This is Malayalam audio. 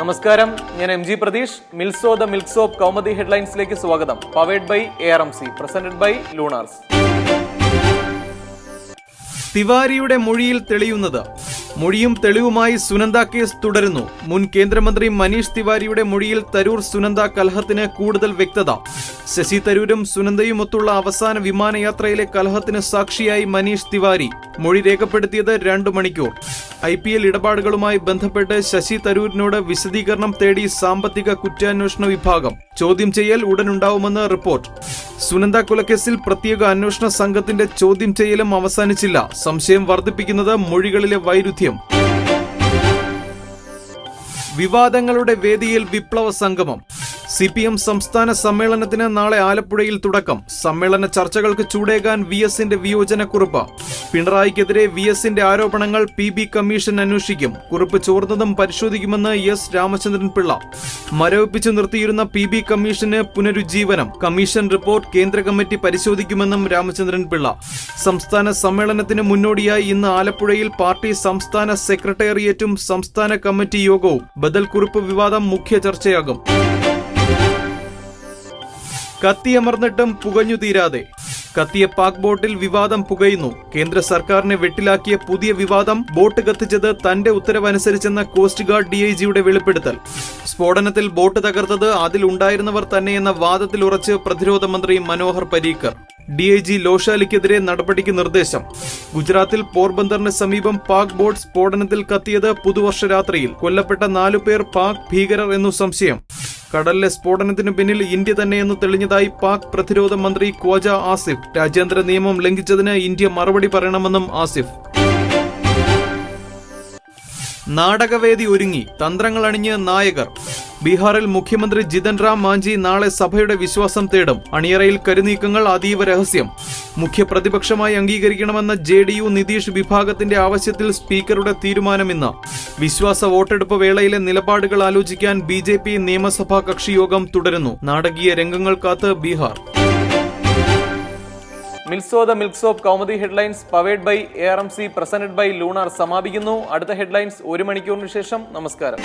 നമസ്കാരം. ഞാൻ M G Pratheesh. Milso the milk soap Kaumudi ഹെഡ്ലൈൻസിലേക്ക് സ്വാഗതം. Powered by A R M C presented by Lunars തിവാരിയുടെ മൊഴിയിൽ തെളിയുന്നത് മൊഴിയും തെളിവുമായി സുനന്ദ കേസ് തുടരുന്നു. മുൻ കേന്ദ്രമന്ത്രി മനീഷ് തിവാരിയുടെ മൊഴിയിൽ തരൂർ സുനന്ദ കലഹത്തിന് കൂടുതൽ വ്യക്തത. ശശി തരൂരും സുനന്ദയുമൊത്തുള്ള അവസാന വിമാനയാത്രയിലെ കലഹത്തിന് സാക്ഷിയായി മനീഷ് തിവാരി. മൊഴി രേഖപ്പെടുത്തിയത് രണ്ടു മണിക്കൂർ. ഐ പി എൽ ഇടപാടുകളുമായി ബന്ധപ്പെട്ട് ശശി തരൂരിനോട് വിശദീകരണം തേടി സാമ്പത്തിക കുറ്റാന്വേഷണ വിഭാഗം. ചോദ്യം ചെയ്യൽ ഉടനുണ്ടാവുമെന്ന് റിപ്പോർട്ട്. സുനന്ദ കൊലക്കേസിൽ പ്രത്യേക അന്വേഷണ സംഘത്തിന്റെ ചോദ്യം ചെയ്യലും അവസാനിച്ചില്ല. സംശയം വർദ്ധിപ്പിക്കുന്നത് മൊഴികളിലെ വൈരുദ്ധ്യം. വിവാദങ്ങളുടെ വേദിയിൽ വിപ്ലവ സംഗമം. സി പി എം സംസ്ഥാന സമ്മേളനത്തിന് നാളെ ആലപ്പുഴയിൽ തുടക്കം. സമ്മേളന ചർച്ചകൾക്ക് ചൂടേകാൻ വി എസിന്റെ വിയോജനക്കുറിപ്പ്. പിണറായിക്കെതിരെ വി എസിന്റെ ആരോപണങ്ങൾ പി ബി കമ്മീഷൻ അന്വേഷിക്കും. കുറിപ്പ് ചോർന്നതും പരിശോധിക്കുമെന്ന് എസ് രാമചന്ദ്രൻ പിള്ള. മരവിപ്പിച്ചു നിർത്തിയിരുന്ന പി ബി കമ്മീഷന് പുനരുജ്ജീവനം. കമ്മീഷൻ റിപ്പോർട്ട് കേന്ദ്ര കമ്മിറ്റി പരിശോധിക്കുമെന്നും രാമചന്ദ്രൻ പിള്ള. സംസ്ഥാന സമ്മേളനത്തിന് മുന്നോടിയായി ഇന്ന് ആലപ്പുഴയിൽ പാർട്ടി സംസ്ഥാന സെക്രട്ടേറിയറ്റും സംസ്ഥാന കമ്മിറ്റി യോഗവും. ബദൽ കുറിപ്പ് വിവാദം മുഖ്യ ചർച്ചയാകും. കത്തിയമർന്നിട്ടും പുകഞ്ഞു തീരാതെ. കത്തിയ പാക് ബോട്ടിൽ വിവാദം പുകയുന്നു. കേന്ദ്ര സർക്കാരിനെ വെട്ടിലാക്കിയ പുതിയ വിവാദം ബോട്ട് കത്തിച്ചത് തന്റെ ഉത്തരവനുസരിച്ചെന്ന കോസ്റ്റ് ഗാർഡ് ഡിഐജിയുടെ വെളിപ്പെടുത്തൽ. സ്ഫോടനത്തിൽ ബോട്ട് തകർത്തത് അതിലുണ്ടായിരുന്നവർ തന്നെയെന്ന വാദത്തിൽ ഉറച്ച് പ്രതിരോധ മന്ത്രി മനോഹർ പരീക്കർ. ഡിഐജി ലോഷാലിക്കെതിരെ നടപടിക്ക് നിർദ്ദേശം. ഗുജറാത്തിൽ പോർബന്ദറിന് സമീപം പാക് ബോട്ട് സ്ഫോടനത്തിൽ കത്തിയത് പുതുവർഷ രാത്രിയിൽ. കൊല്ലപ്പെട്ട നാലുപേർ പാക് ഭീകരർ എന്നു സംശയം. കടലിലെ സ്ഫോടനത്തിനു പിന്നിൽ ഇന്ത്യ തന്നെയെന്ന് തെളിഞ്ഞതായി പാക് പ്രതിരോധ മന്ത്രി ഖ്വാജ ആസിഫ്. രാജ്യാന്തര നിയമം ലംഘിച്ചതിന് ഇന്ത്യ മറുപടി പറയണമെന്നും ആസിഫ്. നാടകവേദി ഒരുങ്ങി. തന്ത്രങ്ങൾ അണിഞ്ഞ് നായകർ. ബീഹാറിൽ മുഖ്യമന്ത്രി ജിതൻ റാം മാഞ്ചി നാളെ സഭയുടെ വിശ്വാസം തേടും. അണിയറയിൽ കരുനീക്കങ്ങൾ അതീവ രഹസ്യം. മുഖ്യപ്രതിപക്ഷമായി അംഗീകരിക്കണമെന്ന ജെ ഡി യു നിതീഷ് വിഭാഗത്തിന്റെ ആവശ്യത്തിൽ സ്പീക്കറുടെ തീരുമാനമിന്ന്. വിശ്വാസ വോട്ടെടുപ്പ് വേളയിലെ നിലപാടുകൾ ആലോചിക്കാൻ ബി ജെ പി നിയമസഭാ കക്ഷിയോഗം തുടരുന്നു. നാടകീയ രംഗങ്ങൾ കാത്ത് Bihar. Milso the milk soap Kaumudi headlines powered by A R M C presented by Lunar സമാപിക്കുന്നു. അടുത്ത ഹെഡ്ലൈൻസ് ഒരു മണിക്കൂറിന് ശേഷം. നമസ്കാരം.